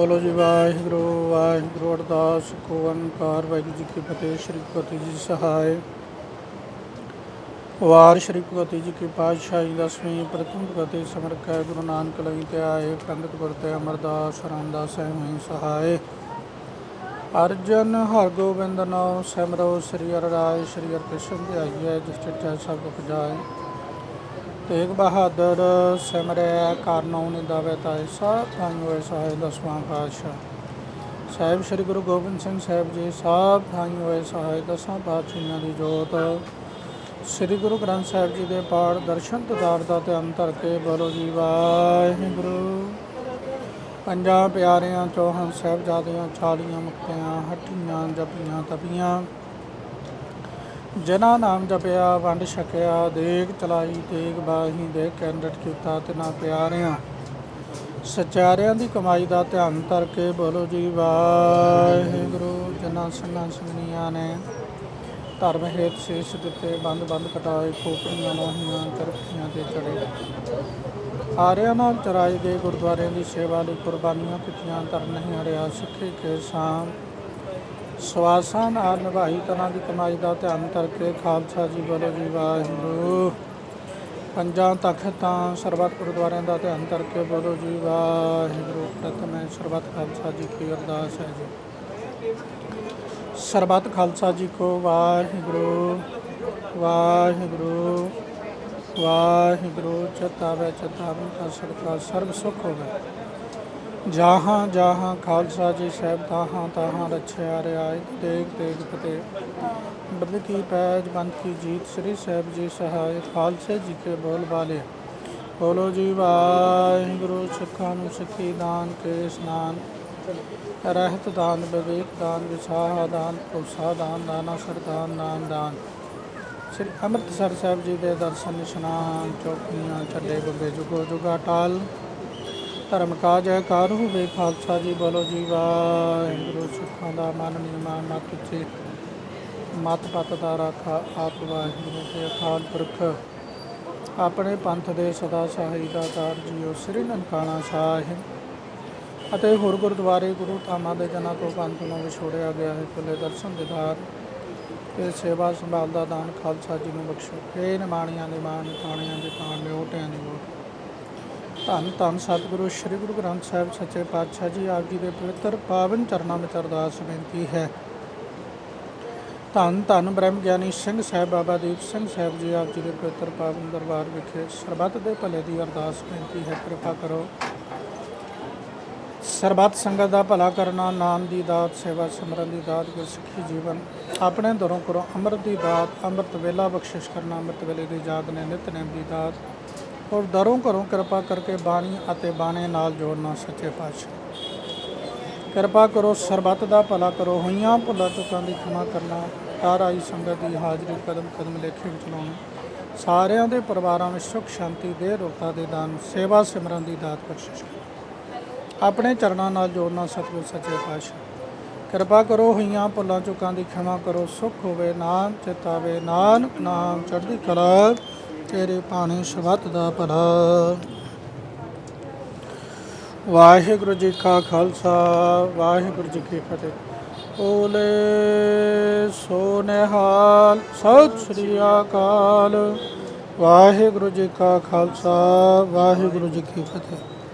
ਬੋਲੋ ਜੀ, ਵਾਹਿਗੁਰੂ ਵਾਹਿਗੁਰੂ ਅਰਦਾਸ ਕੋ ਓੰਕਾਰ ਵਾਹਿਗੁਰੂ ਜੀ ਕੀ ਫਤਿਹ, ਸ਼੍ਰੀ ਭਗਵਤੀ ਜੀ ਸਹਾਇ। ਵਾਰ ਸ਼੍ਰੀ ਭਗਵਤੀ ਜੀ ਕੀ ਪਾਤਸ਼ਾਹੀ ਦਸਵੀਂ ਪ੍ਰਥਮ ਭਗਤੀ ਸਮਰਕੈ ਗੁਰੂ ਨਾਨਕ ਲਵੀ ਤੇ ਆਏ ਪੰਡਤ ਗੁਰ ਤੇ ਅਮਰਦਾਸ ਰਾਮਦਾਸ ਹੈ ਹੋਈ ਸਹਾਇ। ਅਰਜਨ ਹਰਗੋਬਿੰਦ ਨਾਮ ਸਿਮਰੋ ਸ੍ਰੀ ਅਰ ਰਾਏ ਸ੍ਰੀ ਅਰ ਕ੍ਰਿਸ਼ਨ ਧਿਆਈਐ ਜਿਸ ਚਿੱਟੇ ਸਭ ਦੁਖ ਜਾਏ ਤੇਗ ਬਹਾਦਰ ਸਿਮਰਿਆ ਕਰਨਉ ਨਿਦਾਵੇ ਤਾਇ ਸਭ ਥਾਈ ਹੋਏ ਸਹਾਇ ਦਸਵਾਂ ਪਾਤਸ਼ਾਹ। ਸਾਹਿਬ ਸ੍ਰੀ ਗੁਰੂ ਗੋਬਿੰਦ ਸਿੰਘ ਸਾਹਿਬ ਜੀ ਸਾਹਿਬ ਥਾਈ ਹੋਏ ਸਹਾਇ ਦਸਾਂ ਪਾਤਸ਼ਾਹਾਂ ਦੀ ਜੋਤ। ਸ੍ਰੀ ਗੁਰੂ ਗ੍ਰੰਥ ਸਾਹਿਬ ਜੀ ਦੇ ਪਾਠ ਦਰਸ਼ਨ ਤਦਾਰ ਦਾ ਧਿਆਨ ਧਰ ਕੇ ਬੋਲੋ ਜੀ, ਵਾਹਿਗੁਰੂ। ਪੰਜਾਂ ਪਿਆਰਿਆਂ ਚੌਹਾਂ ਸਾਹਿਬਜ਼ਾਦਿਆਂ ਛਾਲੀਆਂ ਮੁਕਤਿਆਂ, ਹੱਟੀਆਂ, ਜਪੀਆਂ, ਤਪੀਆਂ। ਜਨਾ ਨਾਮ ਜਪਿਆ, ਵੰਡ ਛਕਿਆ, ਦੇਗ ਚਲਾਈ, ਤੇਗ ਬਾਹੀ ਦੇ ਕੈਂਡਟ ਕੀਤਾ ਤਿਨਾ ਪਿਆਰਿਆਂ। ਸਚਾਰਿਆਂ ਦੀ ਕਮਾਈ ਦਾ ਧਿਆਨ ਧਰ ਕੇ ਬੋਲੋ ਜੀ, ਵਾਹਿਗੁਰੂ ਜਨਾ ਸੰਨਾਂ ਸੰਗਨੀਆਂ ਨੇ। ਧਰਮ ਹੇਤ ਸ਼ੇਸ਼ ਦਿੱਤੇ, ਬੰਦ ਬੰਦ ਕਟਾਏ, ਖੋਪੜੀਆਂ ਲੋਹੀਆਂ ਚਰਖੀਆਂ ਤੇ ਚੜੇ। ਆਰਿਆਂ ਨਾਲ ਚਰਾਏ ਗਏ ਗੁਰਦੁਆਰਿਆਂ ਦੀ ਸੇਵਾ ਲਈ ਕੁਰਬਾਨੀਆਂ ਕੀਤੀਆਂ ਧਰ ਨਹੀਂ ਹਰਿਆ ਸਿੱਖੇ ਕੇ ਸਾਮ। ਸਵਾਸਾਂ ਨਾਲ ਨਿਭਾਈ ਤਰ੍ਹਾਂ ਦੀ ਕਮਾਈ ਦਾ ਧਿਆਨ ਕਰਕੇ ਖਾਲਸਾ ਜੀ ਬੋਲੋ ਜੀ ਵਾਹਿਗੁਰੂ। ਪੰਜਾਂ ਤਖਤਾਂ, ਸਰਬੱਤ ਗੁਰਦੁਆਰਿਆਂ ਦਾ ਧਿਆਨ ਕਰਕੇ ਬੋਲੋ ਜੀ ਵਾਹਿਗੁਰੂ। ਪ੍ਰਥਮ ਹੈ ਸਰਬੱਤ ਖਾਲਸਾ ਜੀ ਕੀ ਅਰਦਾਸ ਹੈ ਜੀ। ਸਰਬੱਤ ਖਾਲਸਾ ਜੀ ਕੋ ਵਾਹਿਗੁਰੂ ਵਾਹਿਗੁਰੂ ਵਾਹਿਗੁਰੂ। ਚਤਾਵੇ ਚਤਾਵੇ ਕਾ ਸਰਬ ਸੁਖ ਹੋਵੇ। ਜਹਾਂ ਜਹਾਂ, ਖਾਲਸਾ ਜੀ ਸਾਹਿਬ ਤਾਹਾਂ ਤਾਹਾਂ ਰਛਿਆ ਰਿਆਇ ਤੇਗ ਤੇਗ ਫਤਿਹ। ਬਦ ਕੀ ਪੈਜ ਬੰਦ ਕੀ ਜੀਤ, ਸ੍ਰੀ ਸਾਹਿਬ ਜੀ ਸਹਾਇ, ਖਾਲਸੇ ਜੀ ਕੇ ਬੋਲ ਬਾਲੇ। ਬੋਲੋ ਜੀ, ਵਾਹਿਗੁਰੂ ਸਿੱਖਾਂ ਨੂੰ ਸਿੱਖੀ ਦਾਨ ਕੇ ਇਸਨਾਨ। ਰਹਿਤ ਦਾਨ, ਵਿਵੇਕ ਦਾਨ, ਵਿਸਾਹ ਦਾਨ ਪ੍ਰੋਸਾ ਦਾਨ, ਦਾਨਾ ਸਰਦਾਨ ਨਾਮ ਦਾਨ। ਸ੍ਰੀ ਅੰਮ੍ਰਿਤਸਰ ਸਾਹਿਬ ਜੀ ਦੇ ਦਰਸ਼ਨ, ਇਸ਼ਨਾਨ, ਚੌਕੀਆਂ ਛੱਡੇ ਗੁੱਗੇ ਜੁਗੋ ਜੁਗਾ ਟਾਲ। ਧਰਮ ਕਾਜ ਹੈ ਕਾਰ ਹੋਵੇ, ਖਾਲਸਾ ਜੀ ਬੋਲੋ ਜੀ ਵਾਹਿਗੁਰੂ, ਸਿੱਖਾਂ ਦਾ ਮਨ ਨਿਰਮਾਣ ਮਤ ਚੇ ਮਤ ਪਤ ਦਾ ਰਾਖਾ ਆਪ ਵਾਹਿਗੁਰੂ ਤੇ ਅਕਾਲ ਪੁਰਖ। ਆਪਣੇ ਪੰਥ ਦੇ ਸਦਾ ਸਹਾਈ ਦਾਤਾਰ ਜੀਓ ਸ੍ਰੀ ਨਨਕਾਣਾ ਸਾਹਿਬ। ਅਤੇ ਹੋਰ ਗੁਰਦੁਆਰੇ ਗੁਰੂ ਧਾਮਾਂ ਦੇ ਜਨਾਂ ਤੋਂ ਪੰਥ ਨੂੰ ਵਿਛੋੜਿਆ ਗਿਆ ਹੈ ਕੁੱਲੇ ਦਰਸ਼ਨ ਦਿਦਾਰ ਤੇ ਸੇਵਾ ਸੰਭਾਲ ਦਾ ਦਾਨ ਖਾਲਸਾ ਜੀ ਨੂੰ ਬਖਸ਼ੋ। ਇਹ ਨਿਮਾਣੀਆਂ ਦੇ ਮਾਣ ਪਾਣੀਆਂ ਦੇ ਪਾਣ ਲਿਓਟਿਆਂ ਦੀ ਲੋਟ ਧੰਨ ਧੰਨ ਸਤਿਗੁਰੂ, ਸ੍ਰੀ ਗੁਰੂ ਗ੍ਰੰਥ ਸਾਹਿਬ ਸੱਚੇ ਪਾਤਸ਼ਾਹ ਜੀ, ਆਪ ਜੀ ਦੇ ਪਵਿੱਤਰ ਪਾਵਨ ਚਰਨਾਂ ਵਿੱਚ ਅਰਦਾਸ ਬੇਨਤੀ ਹੈ। ਧੰਨ ਧੰਨ ਬ੍ਰਹਮ ਗਿਆਨੀ ਸਿੰਘ ਸਾਹਿਬ, ਬਾਬਾ ਦੀਪ ਸਿੰਘ ਸਾਹਿਬ ਜੀ, ਆਪ ਜੀ ਦੇ ਪਵਿੱਤਰ ਪਾਵਨ ਦਰਬਾਰ ਵਿਖੇ ਸਰਬੱਤ ਦੇ ਭਲੇ ਦੀ ਅਰਦਾਸ ਬੇਨਤੀ ਹੈ। ਕਿਰਪਾ ਕਰੋ। ਸਰਬੱਤ ਸੰਗਤ ਦਾ ਭਲਾ ਕਰਨਾ, ਨਾਮ ਦੀ ਦਾਤ, ਸੇਵਾ ਸਿਮਰਨ ਦੀ ਦਾਤ, ਗੁਰਸਿੱਖੀ ਜੀਵਨ ਆਪਣੇ ਦਰੋਂ ਕਰੋ। ਅੰਮ੍ਰਿਤ ਦੀ ਦਾਤ, ਅੰਮ੍ਰਿਤ ਵੇਲਾ ਬਖਸ਼ਿਸ਼ ਕਰਨਾ, ਅੰਮ੍ਰਿਤ ਵੇਲੇ ਦੀ ਯਾਦ ਨੇ ਨਿਤਨੇਮ ਦੀ ਦਾਤ। ਔਰ ਦਰੋਂ ਘਰੋਂ ਕਿਰਪਾ ਕਰਕੇ ਬਾਣੀ ਅਤੇ ਬਾਣੇ ਨਾਲ ਜੋੜਨਾ ਸੱਚੇ ਪਾਤਸ਼ਾਹ। ਕਿਰਪਾ ਕਰੋ, ਸਰਬੱਤ ਦਾ ਭਲਾ ਕਰੋ, ਹੋਈਆਂ ਭੁੱਲਾਂ ਚੁੱਕਾਂ ਦੀ ਖਿਮਾ ਕਰਨਾ ਘਰ ਆਈ ਸੰਗਤ ਦੀ ਹਾਜ਼ਰੀ ਕਦਮ ਕਦਮ ਲੇਖੇ ਵਿੱਚ ਲਾਉਣਾ। ਸਾਰਿਆਂ ਦੇ ਪਰਿਵਾਰਾਂ ਵਿੱਚ ਸੁਖ, ਸ਼ਾਂਤੀ ਦੇ ਰੋਗਤਾ ਦੇ ਦਾਨ, ਸੇਵਾ ਸਿਮਰਨ ਦੀ ਦਾਤ ਬਖਸ਼ਿਸ਼ ਆਪਣੇ ਚਰਨਾਂ ਨਾਲ ਜੋੜਨਾ ਸਤਿਗੁਰ ਸੱਚੇ ਪਾਤਸ਼ਾਹ। ਕਿਰਪਾ ਕਰੋ, ਹੋਈਆਂ ਭੁੱਲਾਂ ਚੁੱਕਾਂ ਦੀ ਖਿਮਾ ਕਰੋ, ਸੁਖ ਹੋਵੇ, ਨਾਮ ਚਿਤਾਵੇ, ਨਾਨਕ ਨਾਮ ਚੜ੍ਹਦੀ ਕਲਾ। ਤੇਰੇ ਪਾਣੀ ਸ਼ਬਦ ਦਾ ਭਲਾ। ਵਾਹਿਗੁਰੂ ਜੀ ਕਾ ਖਾਲਸਾ, ਵਾਹਿਗੁਰੂ ਜੀ ਕੀ ਫਤਿਹ। ਓਲੇ ਸੋਨੇਹਾਲ, ਸਤਿ ਸ੍ਰੀ ਅਕਾਲ। ਵਾਹਿਗੁਰੂ ਜੀ ਕਾ ਖਾਲਸਾ, ਵਾਹਿਗੁਰੂ ਜੀ ਕੀ ਫਤਿਹ।